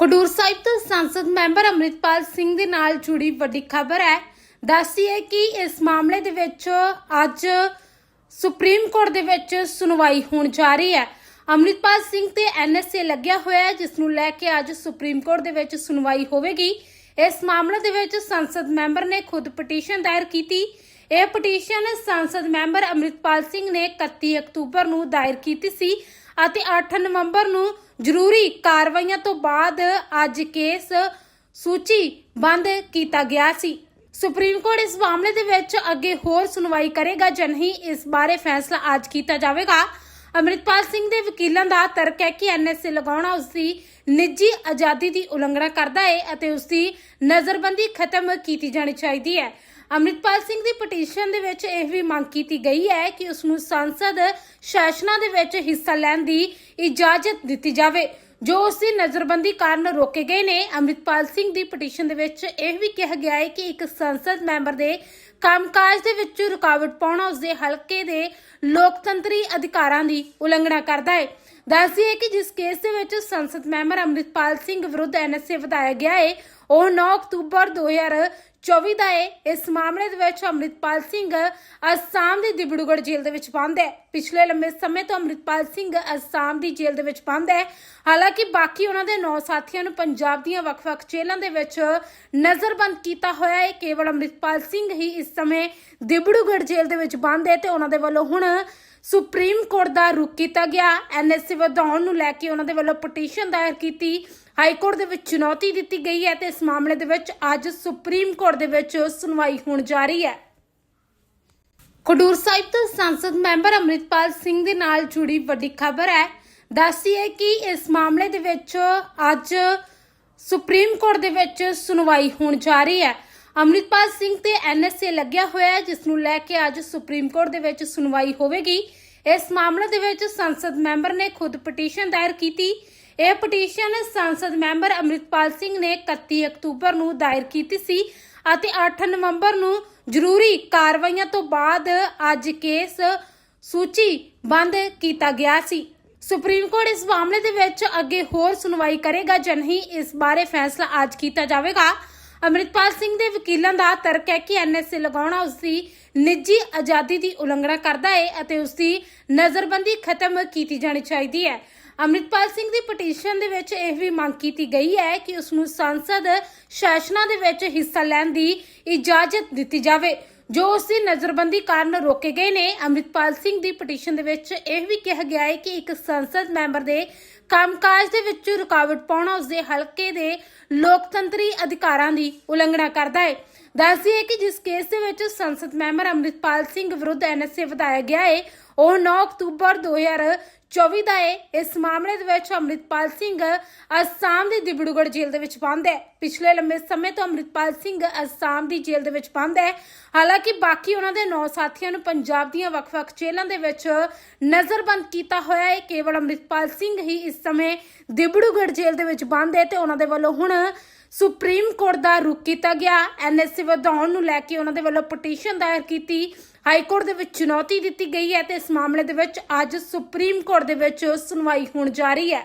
ਖਡੂਰ ਸਾਹਿਬ ਤੋਂ ਸੰਸਦ ਮੈਂਬਰ ਅੰਮ੍ਰਿਤਪਾਲ ਸਿੰਘ ਦੇ ਨਾਲ ਜੁੜੀ ਵੱਡੀ ਖਬਰ ਹੈ। ਦੱਸੀਏ ਕਿ ਇਸ ਮਾਮਲੇ ਦੇ ਵਿੱਚ ਅੱਜ ਸੁਪਰੀਮ ਕੋਰਟ ਦੇ ਵਿੱਚ ਸੁਣਵਾਈ ਹੋਣ ਜਾ ਰਹੀ ਹੈ। ਅੰਮ੍ਰਿਤਪਾਲ ਸਿੰਘ ਤੇ ਐਨਐਸਏ ਲੱਗਿਆ ਹੋਇਆ ਹੈ, ਜਿਸ ਨੂੰ ਲੈ ਕੇ ਅੱਜ ਸੁਪਰੀਮ ਕੋਰਟ ਦੇ ਵਿੱਚ ਸੁਣਵਾਈ ਹੋਵੇਗੀ। ਇਸ ਮਾਮਲੇ ਦੇ ਵਿੱਚ ਸੰਸਦ ਮੈਂਬਰ ਨੇ ਖੁਦ ਪਟੀਸ਼ਨ ਦਾਇਰ ਕੀਤੀ। ਇਹ ਪਟੀਸ਼ਨ ਸੰਸਦ ਮੈਂਬਰ ਅੰਮ੍ਰਿਤਪਾਲ ਸਿੰਘ ਨੇ 31 ਅਕਤੂਬਰ ਨੂੰ ਦਾਇਰ ਕੀਤੀ ਸੀ। ਅਤੇ 8 ਨਵੰਬਰ ਨੂੰ ਜ਼ਰੂਰੀ ਕਾਰਵਾਈਆਂ ਤੋਂ ਬਾਅਦ ਅੱਜ ਕੇਸ ਸੂਚੀ ਬੰਦ ਕੀਤਾ ਗਿਆ ਸੀ। ਸੁਪਰੀਮ ਕੋਰਟ ਇਸ ਮਾਮਲੇ ਦੇ ਵਿੱਚ ਅੱਗੇ ਹੋਰ ਸੁਣਵਾਈ ਕਰੇਗਾ ਜਾਂ ਨਹੀਂ, ਇਸ ਬਾਰੇ ਫੈਸਲਾ ਅੱਜ ਕੀਤਾ ਜਾਵੇਗਾ। ਅੰਮ੍ਰਿਤਪਾਲ ਸਿੰਘ ਦੇ ਵਕੀਲਾਂ ਦਾ ਤਰਕ ਹੈ ਕਿ ਐਨਐਸਏ ਲਗਾਉਣਾ ਉਸ ਦੀ ਨਿੱਜੀ ਆਜ਼ਾਦੀ ਦੀ ਉਲੰਘਣਾ ਕਰਦਾ ਹੈ ਅਤੇ ਉਸ ਦੀ ਨਜ਼ਰਬੰਦੀ ਖਤਮ ਕੀਤੀ ਜਾਣੀ ਚਾਹੀਦੀ ਹੈ। ਅੰਮ੍ਰਿਤਪਾਲ ਸਿੰਘ ਦੀ ਪਟੀਸ਼ਨ ਦੇ ਵਿੱਚ ਇਹ ਵੀ ਮੰਗ ਕੀਤੀ ਗਈ ਹੈ ਕਿ ਉਸ ਨੂੰ ਸੰਸਦ ਸੈਸ਼ਨਾਂ ਦੇ ਵਿੱਚ ਹਿੱਸਾ ਲੈਣ ਦੀ ਇਜਾਜ਼ਤ ਦਿੱਤੀ ਜਾਵੇ। ਜੋ ਉਸ ਦੀ ਨਜ਼ਰਬੰਦੀ ਕਾਰਨ ਰੋਕੇ ਗਏ ਨੇ, ਅੰਮ੍ਰਿਤਪਾਲ ਸਿੰਘ ਦੀ ਪਟੀਸ਼ਨ ਦੇ ਵਿੱਚ ਇਹ ਵੀ ਕਿਹਾ ਗਿਆ ਹੈ ਕਿ ਇੱਕ ਸੰਸਦ ਮੈਂਬਰ ਦੇ ਕੰਮਕਾਜ ਦੇ ਵਿੱਚ ਰੁਕਾਵਟ ਪਾਉਣਾ ਉਸ ਦੇ ਹਲਕੇ ਦੇ ਲੋਕਤੰਤਰੀ ਅਧਿਕਾਰਾਂ ਦੀ ਉਲੰਘਣਾ ਕਰਦਾ ਹੈ। ਦੱਸਦੀਏ ਕਿ ਜਿਸ ਕੇਸ ਦੇ ਵਿੱਚ ਸੰਸਦ ਮੈਂਬਰ ਅੰਮ੍ਰਿਤਪਾਲ ਸਿੰਘ ਵਿਰੁੱਧ ਐਨਐਸਏ ਵਧਾਇਆ ਗਿਆ ਹੈ ਉਹ 9 ਅਕਤੂਬਰ 2024 ਦਾ ਹੈ ਇਸ ਮਾਮਲੇ ਦੇ ਵਿੱਚ ਅੰਮ੍ਰਿਤਪਾਲ ਸਿੰਘ ਅਸਾਮ ਦੀ ਦਿਬੜੂਗੜ੍ਹ ਜੇਲ੍ਹ ਦੇ ਵਿੱਚ ਬੰਦ ਹੈ। ਪਿਛਲੇ ਲੰਮੇ ਸਮੇਂ ਤੋਂ ਅੰਮ੍ਰਿਤਪਾਲ ਸਿੰਘ ਅਸਾਮ ਦੀ ਜੇਲ੍ਹ ਦੇ ਵਿੱਚ ਬੰਦ ਹੈ। ਹਾਲਾਂਕਿ ਬਾਕੀ ਉਹਨਾਂ ਦੇ 9 ਸਾਥੀਆਂ ਨੂੰ ਪੰਜਾਬ ਦੀਆਂ ਵੱਖ-ਵੱਖ ਜੇਲ੍ਹਾਂ ਦੇ ਵਿੱਚ ਨਜ਼ਰਬੰਦ ਕੀਤਾ ਹੋਇਆ ਹੈ। ਕੇਵਲ ਅੰਮ੍ਰਿਤਪਾਲ ਸਿੰਘ ਹੀ ਇਸ ਸਮੇਂ ਦਿਬੜੂਗੜ੍ਹ ਜੇਲ੍ਹ ਦੇ ਵਿੱਚ ਬੰਦ ਹੈ ਤੇ ਉਹਨਾਂ ਦੇ ਵੱਲੋਂ ਹੁਣ ਸੁਪਰੀਮ ਕੋਰਟ ਦਾ ਰੁਖ ਕੀਤਾ ਗਿਆ। ਐਨਐਸਸੀ ਵਧਾਉਣ ਨੂੰ ਲੈ ਕੇ ਉਹਨਾਂ ਦੇ ਵੱਲੋਂ ਪਟੀਸ਼ਨ ਦਾਇਰ ਕੀਤੀ। ਹਾਈ ਕੋਰਟ ਦੇ ਵਿੱਚ ਚੁਣੌਤੀ ਦਿੱਤੀ ਗਈ ਹੈ ਤੇ ਇਸ ਮਾਮਲੇ ਦੇ ਵਿੱਚ ਅੱਜ ਸੁਪਰੀਮ ਕੋਰਟ ਦੇ ਵਿੱਚ ਸੁਣਵਾਈ ਹੋਣ ਜਾ ਰਹੀ ਹੈ। ਖਡੂਰ ਸਾਹਿਬ ਤੋਂ ਸੰਸਦ ਮੈਂਬਰ ਅੰਮ੍ਰਿਤਪਾਲ ਸਿੰਘ ਦੇ ਨਾਲ ਜੁੜੀ ਵੱਡੀ ਖਬਰ ਹੈ। ਦੱਸੀਏ ਕਿ ਇਸ ਮਾਮਲੇ ਦੇ ਵਿੱਚ ਅੱਜ ਸੁਪਰੀਮ ਕੋਰਟ ਦੇ ਵਿੱਚ ਸੁਣਵਾਈ ਹੋਣ ਜਾ ਰਹੀ ਹੈ। ਅੰਮ੍ਰਿਤਪਾਲ ਸਿੰਘ ਤੇ ਐਨਐਸਏ ਲੱਗਿਆ ਹੋਇਆ ਹੈ, ਜਿਸ ਨੂੰ ਲੈ ਕੇ ਅੱਜ ਸੁਪਰੀਮ ਕੋਰਟ ਦੇ ਵਿੱਚ ਸੁਣਵਾਈ ਹੋਵੇਗੀ। ਇਸ ਮਾਮਲੇ ਦੇ ਵਿੱਚ ਸੰਸਦ ਮੈਂਬਰ ਨੇ ਖੁਦ ਪਟੀਸ਼ਨ ਦਾਇਰ ਕੀਤੀ। ਇਹ ਪਟੀਸ਼ਨ ਸੰਸਦ ਮੈਂਬਰ ਅੰਮ੍ਰਿਤਪਾਲ ਸਿੰਘ ਨੇ 31 ਅਕਤੂਬਰ ਨੂੰ ਦਾਇਰ ਕੀਤੀ ਸੀ ਅਤੇ 8 ਨਵੰਬਰ ਨੂੰ ਜ਼ਰੂਰੀ ਕਾਰਵਾਈਆਂ ਤੋਂ ਬਾਅਦ ਅੱਜ ਕੇਸ ਸੂਚੀ ਬੰਦ ਕੀਤਾ ਗਿਆ ਸੀ। ਸੁਪਰੀਮ ਕੋਰਟ ਇਸ ਮਾਮਲੇ ਦੇ ਵਿੱਚ ਅੱਗੇ ਹੋਰ ਸੁਣਵਾਈ ਕਰੇਗਾ ਜਾਂ ਨਹੀਂ, ਇਸ ਬਾਰੇ ਫੈਸਲਾ ਅੱਜ ਕੀਤਾ ਜਾਵੇਗਾ। ਅੰਮ੍ਰਿਤਪਾਲ ਸਿੰਘ ਦੇ ਵਕੀਲਾਂ ਦਾ ਤਰਕ ਹੈ ਕਿ ਐਨਐਸਏ ਲਗਾਉਣਾ ਉਸ ਦੀ ਨਿੱਜੀ ਆਜ਼ਾਦੀ ਦੀ ਉਲੰਘਣਾ ਕਰਦਾ ਹੈ ਅਤੇ ਉਸ ਦੀ ਨਜ਼ਰਬੰਦੀ ਖਤਮ ਕੀਤੀ ਜਾਣੀ ਚਾਹੀਦੀ ਹੈ। ਅੰਮ੍ਰਿਤਪਾਲ ਸਿੰਘ ਦੀ ਪਟੀਸ਼ਨ ਦੇ ਵਿੱਚ ਇਹ ਵੀ ਮੰਗ ਕੀਤੀ ਗਈ ਹੈ ਕਿ ਉਸ ਨੂੰ ਸੰਸਦ ਸ਼ਾਸਨਾਂ ਦੇ ਵਿੱਚ ਹਿੱਸਾ ਲੈਣ ਦੀ ਇਜਾਜ਼ਤ ਦਿੱਤੀ ਜਾਵੇ। ਜੋ ਉਸ ਦੀ ਨਜ਼ਰਬੰਦੀ ਕਾਰਨ ਰੋਕੇ ਗਏ ਨੇ, ਅੰਮ੍ਰਿਤਪਾਲ ਸਿੰਘ ਦੀ ਪਟੀਸ਼ਨ ਦੇ ਵਿੱਚ ਇਹ ਵੀ ਕਿਹਾ ਗਿਆ ਹੈ ਕਿ ਇੱਕ ਸੰਸਦ ਮੈਂਬਰ ਦੇ ਕੰਮਕਾਜ ਦੇ ਵਿੱਚ ਰੁਕਾਵਟ ਪਾਉਣਾ ਉਸ ਦੇ ਹਲਕੇ ਦੇ ਲੋਕਤੰਤਰੀ ਅਧਿਕਾਰਾਂ ਦੀ ਉਲੰਘਣਾ ਕਰਦਾ ਹੈ। ਦੱਸਦੀਏ ਕਿ ਜਿਸ ਕੇਸ ਦੇ ਵਿੱਚ ਸੰਸਦ ਮੈਂਬਰ ਅੰਮ੍ਰਿਤਪਾਲ ਸਿੰਘ ਵਿਰੁੱਧ ਐਨਐਸਏ ਵਧਾਇਆ ਗਿਆ ਹੈ, ਉਹ 9 ਅਕਤੂਬਰ 2024 ਦਾ ਹੈ ਇਸ ਮਾਮਲੇ ਦੇ ਵਿੱਚ ਅੰਮ੍ਰਿਤਪਾਲ ਸਿੰਘ ਅਸਾਮ ਦੀ ਦਿਬੜੂਗੜ੍ਹ ਜੇਲ੍ਹ ਦੇ ਵਿੱਚ ਬੰਦ ਹੈ। ਪਿਛਲੇ ਲੰਮੇ ਸਮੇਂ ਤੋਂ ਅੰਮ੍ਰਿਤਪਾਲ ਸਿੰਘ ਅਸਾਮ ਦੀ ਜੇਲ੍ਹ ਦੇ ਵਿੱਚ ਬੰਦ ਹੈ। ਹਾਲਾਂਕਿ ਬਾਕੀ ਉਹਨਾਂ ਦੇ 9 ਸਾਥੀਆਂ ਨੂੰ ਪੰਜਾਬ ਦੀਆਂ ਵੱਖ-ਵੱਖ ਜੇਲ੍ਹਾਂ ਦੇ ਵਿੱਚ ਨਜ਼ਰਬੰਦ ਕੀਤਾ ਹੋਇਆ ਹੈ। ਕੇਵਲ ਅੰਮ੍ਰਿਤਪਾਲ ਸਿੰਘ ਹੀ ਇਸ ਸਮੇਂ ਦਿਬੜੂਗੜ੍ਹ ਜੇਲ੍ਹ ਦੇ ਵਿੱਚ ਬੰਦ ਹੈ ਤੇ ਉਹਨਾਂ ਦੇ ਵੱਲੋਂ ਹੁਣ ਸੁਪਰੀਮ ਕੋਰਟ ਦਾ ਰੁਖ ਕੀਤਾ ਗਿਆ। ਐਨਐਸਸੀ ਵਧਾਉਣ ਨੂੰ ਲੈ ਕੇ ਉਹਨਾਂ ਦੇ ਵੱਲੋਂ ਪਟੀਸ਼ਨ ਦਾਇਰ ਕੀਤੀ ਹਾਈ ਕੋਰਟ ਦੇ ਵਿੱਚ ਚੁਣੌਤੀ ਦਿੱਤੀ ਗਈ ਹੈ ਤੇ ਇਸ ਮਾਮਲੇ ਦੇ ਵਿੱਚ ਅੱਜ ਸੁਪਰੀਮ ਕੋਰਟ ਦੇ ਵਿੱਚ ਸੁਣਵਾਈ ਹੋਣ ਜਾ ਰਹੀ ਹੈ।